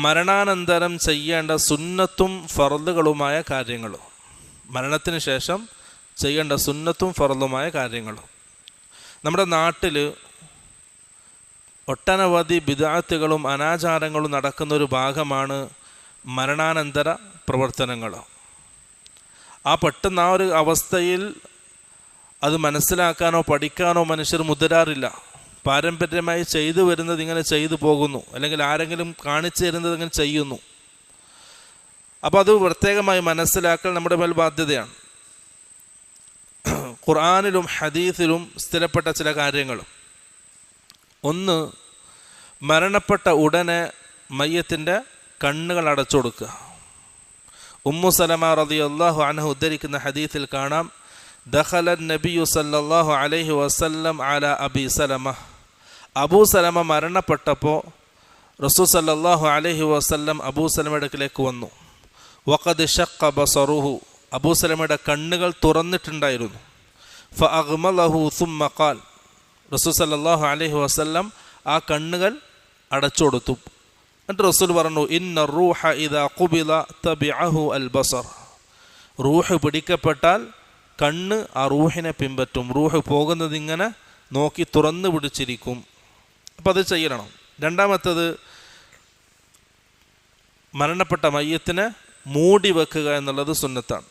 മരണാനന്തരം ചെയ്യേണ്ട സുന്നത്തും ഫറലുകളുമായ കാര്യങ്ങൾ മരണത്തിന് ശേഷം ചെയ്യേണ്ട സുന്നത്തും ഫറലുമായ കാര്യങ്ങൾ നമ്മുടെ നാട്ടിൽ ഒട്ടനവധി ബിദാത്തുകളും അനാചാരങ്ങളും നടക്കുന്ന ഒരു ഭാഗമാണ് മരണാനന്തര പ്രവർത്തനങ്ങൾ ആ പെട്ടെന്ന് ആ ഒരു അവസ്ഥയിൽ അത് മനസ്സിലാക്കാനോ പഠിക്കാനോ മനുഷ്യർ മുതിരാറില്ല. പാരമ്പര്യമായി ചെയ്തു വരുന്നത് ഇങ്ങനെ ചെയ്തു പോകുന്നു. അല്ലെങ്കിൽ ആരെങ്കിലും കാണിച്ചു തരുന്നത് ഇങ്ങനെ ചെയ്യുന്നു. അപ്പോൾ അത് പ്രത്യേകമായി മനസ്സിലാക്കൽ നമ്മുടെ മേൽ ബാധ്യതയാണ്. ഖുർആാനിലും ഹദീസിലും സ്ഥിരപ്പെട്ട ചില കാര്യങ്ങൾ ഒന്ന് മരണപ്പെട്ട ഉടനെ മയ്യത്തിന്റെ കണ്ണുകൾ അടച്ചു കൊടുക്കുക. ഉമ്മു സലമ റതി അള്ളാഹു അനഹു ഉദ്ധരിക്കുന്ന ഹദീസിൽ കാണാം ദഹലൻ നബിയു സല്ലാഹു അലൈഹി വസല്ലം അല അബി സലമ. അബൂ സലമ മരണപ്പെട്ടപ്പോൾ റസൂ സല്ലാഹു അലഹി വസല്ലം അബൂ സലമയുടെ അടുക്കിലേക്ക് വന്നു. വഖദ് ഷക്ക ബസറുഹു. അബൂ സലമയുടെ കണ്ണുകൾ തുറന്നിട്ടുണ്ടായിരുന്നു. ഫ അഹ്മലഹു സുമ്മക്കാൽ റസൂ സല്ലല്ലാഹു അലൈഹി വസല്ലം ആ കണ്ണുകൾ അടച്ചു കൊടുത്തു. എന്നിട്ട് റസൂൽ പറഞ്ഞു ഇന്ന റൂഹ ഇദാ ഖുബില തബിഅഹു അൽ ബസർ. റൂഹ് പിടിക്കപ്പെട്ടാൽ കണ്ണ് ആ റൂഹിനെ പിൻപറ്റും. റൂഹ് പോകുന്നത് ഇങ്ങനെ നോക്കി തുറന്നു പിടിച്ചിരിക്കും. അപ്പം അത് ചെയ്യണം. രണ്ടാമത്തത് മരണപ്പെട്ട മയ്യത്തിനെ മൂടി വെക്കുക എന്നുള്ളത് സുന്നത്താണ്.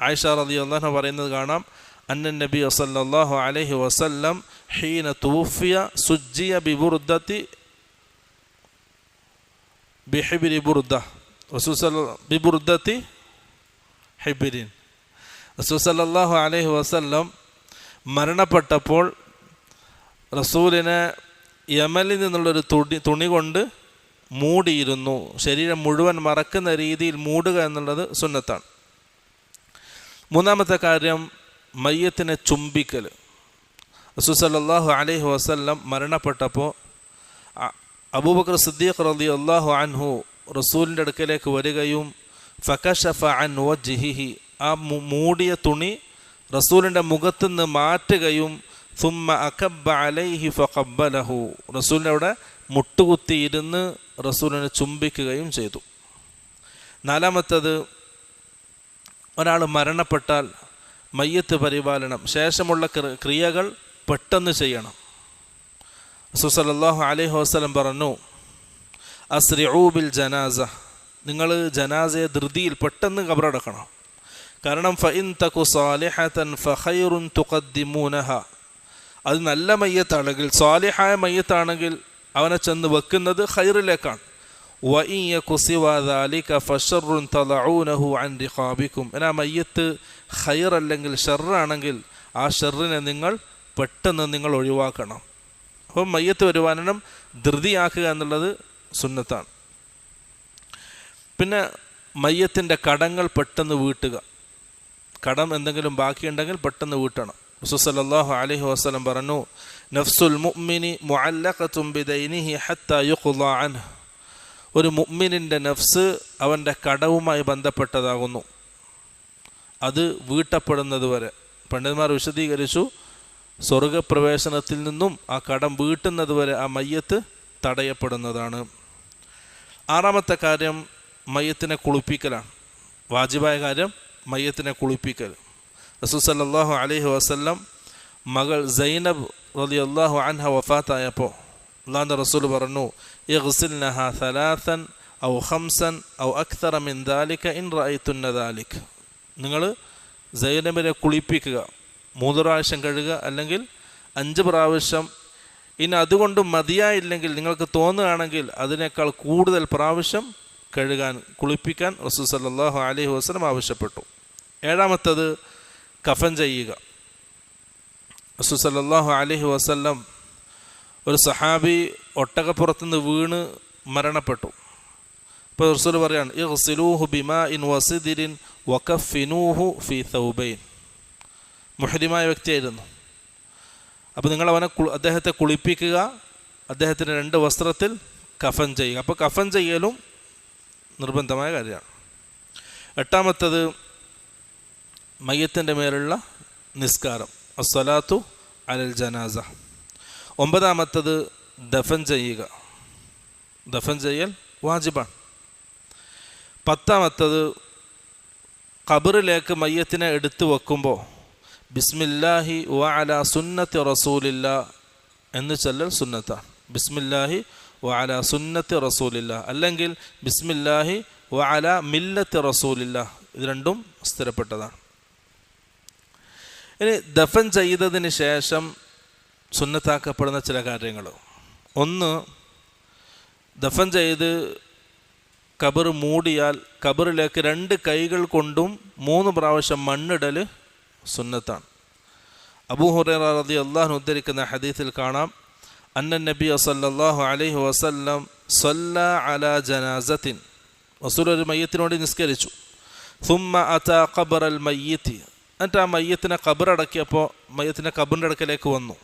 ആയിഷ റതി അള്ളാഹ് പറയുന്നത് കാണാം അന്നൻ നബി വസല്ലാഹു അലഹി വസല്ലം ഹീന തൂഫിയ സുജിയ ബിബുർദത്തി ബിഹിബിരി ബുർദ. ബിബുർദത്തി ഹിബിരിൻ. റസൂസല്ലാഹു അലൈഹി വസല്ലം മരണപ്പെട്ടപ്പോൾ റസൂലിനെ യമലിൽ നിന്നുള്ളൊരു തുണി തുണി കൊണ്ട് മൂടിയിരുന്നു. ശരീരം മുഴുവൻ മറക്കുന്ന രീതിയിൽ മൂടുക എന്നുള്ളത് സുന്നത്താണ്. മൂന്നാമത്തെ കാര്യം മയ്യത്തിനെ ചുംബിക്കൽ റസൂസല്ലാഹു അലൈഹി വസല്ലം മരണപ്പെട്ടപ്പോൾ അബൂബക്കർ സിദ്ദീഖ് റലി അള്ളാഹു അൻഹു റസൂലിന്റെ അടുക്കലേക്ക് വരികയും ഫക്കഷഫ അൻ വജിഹിഹി ആ മൂടിയ തുണി റസൂലിന്റെ മുഖത്തുനിന്ന് മാറ്റുകയും സുമ്മ അക്കബ അലൈഹി ഫഖബ്ബലഹു റസൂലിന്റെ അവിടെ മുട്ടുകുത്തി ഇരുന്ന് റസൂലിനെ ചുംബിക്കുകയും ചെയ്തു. നാലാമത്തത് ഒരാൾ മരണപ്പെട്ടാൽ മയ്യത്ത് പരിപാലനം ശേഷമുള്ള ക്രിയകൾ പെട്ടെന്ന് ചെയ്യണം. റസൂസല്ലാഹു അലൈഹി വസ്ലം പറഞ്ഞു അസ്രിഊബിൽ ജനാസ. നിങ്ങൾ ജനാസയെ ധൃതിയിൽ പെട്ടെന്ന് കബറടക്കണം. കാരണം ഫഇൻ തകു സാലിഹത്തൻ ഫഖൈറുൻ തുഖദ്ദിമൂനഹ. അത് നല്ല മയ്യത്താണെങ്കിൽ സ്വാലിഹായ മയ്യത്താണെങ്കിൽ അവനെ ചെന്ന് വെക്കുന്നത് ഹൈറിലേക്കാണ് എന്നാ മയ്യത്ത് ഹൈർ അല്ലെങ്കിൽ ഷെറാണെങ്കിൽ ആ ഷെറിനെ നിങ്ങൾ പെട്ടെന്ന് നിങ്ങൾ ഒഴിവാക്കണം. അപ്പം മയ്യത്ത് വരുവാനം ധൃതിയാക്കുക എന്നുള്ളത് സുന്നത്താണ്. പിന്നെ മയ്യത്തിന്റെ കടങ്ങൾ പെട്ടെന്ന് വീട്ടുക. കടം എന്തെങ്കിലും ബാക്കിയുണ്ടെങ്കിൽ പെട്ടെന്ന് വീട്ടണം. റസൂസല്ലാഹു അലൈഹി വസ്ലം പറഞ്ഞു നഫ്സുൽ മുഅ്മിനി മുഅല്ലഖത്തും ബിദൈനിഹി ഹത്ത യുഖ്ളാ അൻഹു. ഒരു മുഅ്മിനിന്റെ നഫ്സ് അവന്റെ കടവുമായി ബന്ധപ്പെട്ടതാകുന്നു. അത് വീട്ടപ്പെടുന്നത് വരെ. പണ്ഡിതന്മാർ വിശദീകരിച്ചു സ്വർഗപ്രവേശനത്തിൽ നിന്നും ആ കടം വീട്ടുന്നത് വരെ ആ മയ്യത്ത് തടയപ്പെടുന്നതാണ്. ആറാമത്തെ കാര്യം മയ്യത്തിനെ കുളിപ്പിക്കലാണ്. വാജിബായ കാര്യം മയ്യത്തിനെ കുളിപ്പിക്കൽ. റസൂൽ സല്ലാഹു അലൈഹി വസല്ലം മകൾ സൈനബ് റലി അള്ളാഹു അൻഹ വഫാത്തായപ്പോൾ അള്ളാഹിന്റെ റസൂൽ പറഞ്ഞു ഇഗ്സിൽനഹ സലാസൻ ഔ ഹംസൻ ഔ അക്തറ മിൻ ദാലിക ഇൻ റഅയ്തുന്ന ദാലിക്. നിങ്ങൾ സൈനബിനെ കുളിപ്പിക്കുക മൂന്ന് പ്രാവശ്യം കഴുകുക അല്ലെങ്കിൽ അഞ്ച് പ്രാവശ്യം. ഇനി അതുകൊണ്ട് മതിയായില്ലെങ്കിൽ നിങ്ങൾക്ക് തോന്നുകയാണെങ്കിൽ അതിനേക്കാൾ കൂടുതൽ പ്രാവശ്യം കഴുകാൻ കുളിപ്പിക്കാൻ റസൂൽ സല്ലാഹു അലൈഹി വസ്ലം ആവശ്യപ്പെട്ടു. ഏഴാമത്തത് കഫൻ ചെയ്യുക. റസൂൽ അലഹി വസല്ലം ഒരു സഹാബി ഒട്ടകപ്പുറത്തുനിന്ന് വീണ് മരണപ്പെട്ടു. അപ്പോൾ റസൂൽ പറയാണ് ഇഹ്സിലൂഹു ബിമാ ഇൻ വസിദിരിൻ വക്കഫിനൂഹു ഫി സൗബൈൻ. മുഹരിമായ വ്യക്തിയായിരുന്നു. അപ്പോൾ നിങ്ങൾ അവനെ അദ്ദേഹത്തെ കുളിപ്പിക്കുക അദ്ദേഹത്തിന്റെ രണ്ട് വസ്ത്രത്തിൽ കഫൻ ചെയ്യുക. അപ്പോൾ കഫൻ ചെയ്യലും നിർബന്ധമായ കാര്യമാണ്. എട്ടാമത്തത് മയ്യത്തിന്റെ മേലുള്ള നിസ്കാരം. അസ്വലാത്തു അലൽ ജനാസ. ഒമ്പതാമത്തത് ദഫൻ ചെയ്യുക. ദഫൻ ചെയ്യൽ വാജിബാണ്. പത്താമത്തത് ഖബറിലേക്ക് മയ്യത്തിനെ എടുത്തു വെക്കുമ്പോൾ ബിസ്മില്ലാഹി വ അല സുന്നത്ത് റസൂലില്ല എന്ന് ചൊല്ലൽ സുന്നത്ത. ബിസ്മില്ലാഹി വ അല സുന്നത്ത് റസൂലില്ല. അല്ലെങ്കിൽ ബിസ്മില്ലാഹി വ അല മില്ലത്ത് റസൂലില്ല. ഇത് രണ്ടും സ്ഥിരപ്പെട്ടതാണ്. ഇനി ദഫൻ ചെയ്തതിന് ശേഷം സുന്നത്താക്കപ്പെടുന്ന ചില കാര്യങ്ങൾ. ഒന്ന് ദഫൻ ചെയ്ത് കബർ മൂടിയാൽ കബറിലേക്ക് രണ്ട് കൈകൾ കൊണ്ടും മൂന്ന് പ്രാവശ്യം മണ്ണിടൽ സുന്നത്താണ്. അബൂഹുറ റതി അള്ളാഹു ഉദ്ധരിക്കുന്ന ഹദീസിൽ കാണാം അന്ന നബി സല്ലല്ലാഹു അലൈഹി വസല്ലം സല്ല അല ജനാസത്തിൻ. റസൂൽ ഒരു മയ്യത്തിനോട് നിസ്കരിച്ചു. അത ഖബർ അൽ മയ്യത്തി. എന്നിട്ട് ആ മയ്യത്തിനെ കബറടക്കിയപ്പോൾ മയ്യത്തിന്റെ കബറിന്റെ അടുക്കലേക്ക് വന്നു.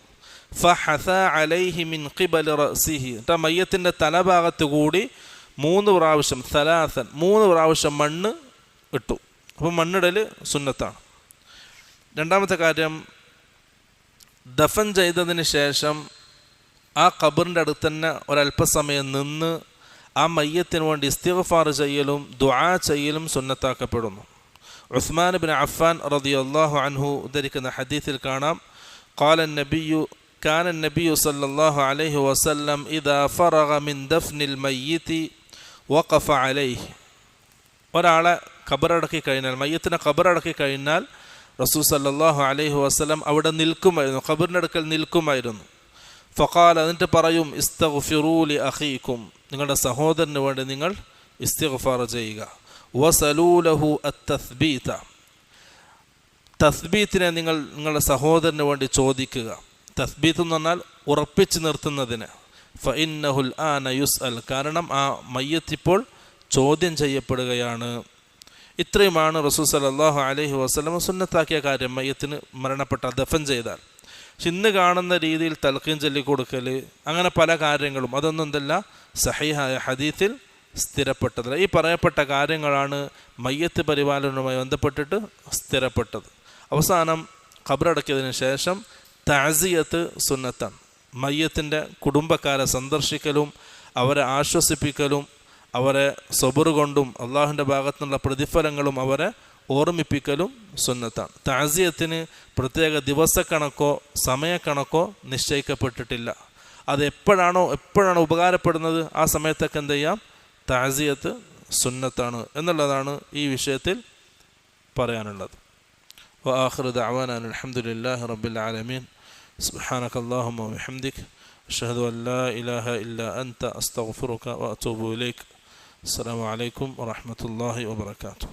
ഫഹസ അലൈഹി മിൻ ഖിബൽ റസിഹി എന്നിട്ട് ആ മയ്യത്തിന്റെ തലഭാഗത്ത് കൂടി മൂന്ന് പ്രാവശ്യം സലാസൻ മൂന്ന് പ്രാവശ്യം മണ്ണ് ഇട്ടു. അപ്പോൾ മണ്ണിടൽ സുന്നത്താണ്. രണ്ടാമത്തെ കാര്യം ദഫൻ ചെയ്തതിന് ശേഷം ആ ഖബറിന്റെ അടുത്ത് തന്നെ ഒരല്പസമയം നിന്ന് ആ മയ്യത്തിന് വേണ്ടി ഇസ്തിഗ്ഫാർ ചെയ്യലും ദുആ ചെയ്യലും സുന്നത്താക്കപ്പെടുന്നു. ഉസ്മാൻ ബിൻ അഫാൻ റതി അള്ളാഹു അൻഹു ഉദ്ധരിക്കുന്ന ഹദീസിൽ കാണാം قال النبي كان النبي صلى الله عليه وسلم إذا فرغ من دفن الميت وقف عليه ഒരാളെ ഖബറടക്കി കഴിഞ്ഞാൽ മയ്യത്തിനെ ഖബറടക്കി കഴിഞ്ഞാൽ റസൂൽ സല്ലാഹു അലൈഹി വസ്ലം അവിടെ നിൽക്കുമായിരുന്നു ഖബറിൻ്റെ അടുക്കൽ നിൽക്കുമായിരുന്നു ഫഖാൽ എന്നിട്ട് പറയും ഇസ്തഗ്ഫിറൂലി അഖീക്കും നിങ്ങളുടെ സഹോദരന് വേണ്ടി നിങ്ങൾ ഇസ്തിഗ്ഫാർ ചെയ്യുക വസലൂലഹു അത്തസ്ബീത. തസ്ബീത്തിനെ നിങ്ങൾ നിങ്ങളുടെ സഹോദരന് വേണ്ടി ചോദിക്കുക. തസ്ബീത്ത് എന്ന് പറഞ്ഞാൽ ഉറപ്പിച്ചു നിർത്തുന്നതിന്. ഫഇന്നഹുൽ ആന യുസ് അൽ കാരണം ആ മയ്യത്തിപ്പോൾ ചോദ്യം ചെയ്യപ്പെടുകയാണ്. ഇത്രയുമാണ് റസൂൽ സലാഹു അലഹി വസ്ലം സുന്നത്താക്കിയ കാര്യം. മയ്യത്തിന് മരണപ്പെട്ട ദഫൻ ചെയ്താൽ. പക്ഷെ ഇന്ന് കാണുന്ന രീതിയിൽ തൽക്കീം ചൊല്ലിക്കൊടുക്കൽ അങ്ങനെ പല കാര്യങ്ങളും. അതൊന്നും എന്തല്ല സഹിഹായ ഹദീത്തിൽ സ്ഥിരപ്പെട്ടതല്ല. ഈ പറയപ്പെട്ട കാര്യങ്ങളാണ് മയ്യത്ത് പരിപാലനവുമായി ബന്ധപ്പെട്ടിട്ട് സ്ഥിരപ്പെട്ടത്. അവസാനം ഖബറടക്കിയതിന് ശേഷം താസിയത്ത് സുന്നത്താണ് മയ്യത്തിന്റെ കുടുംബക്കാരെ സന്ദർശിക്കലും അവരെ ആശ്വസിപ്പിക്കലും അവരെ സബുർ കൊണ്ടും അള്ളാഹുവിന്റെ ഭാഗത്തുനിന്നുള്ള പ്രതിഫലങ്ങളും അവരെ ഓർമ്മിപ്പിക്കലും സുന്നത്താണ് താസിയത്തിന് പ്രത്യേക ദിവസക്കണക്കോ സമയക്കണക്കോ നിശ്ചയിക്കപ്പെട്ടിട്ടില്ല. അത് എപ്പോഴാണോ എപ്പോഴാണോ ഉപകാരപ്പെടുന്നത്? ആ സമയത്തൊക്കെ എന്ത് ചെയ്യാം? താസിയത്ത് സുന്നത്താണ് എന്നുള്ളതാണ് ഈ വിഷയത്തിൽ പറയാനുള്ളത് وآخر دعوانا أن الحمد لله رب العالمين سبحانك اللهم وبحمدك أشهد أن لا إله إلا أنت أستغفرك وأتوب إليك السلام عليكم ورحمة الله وبركاته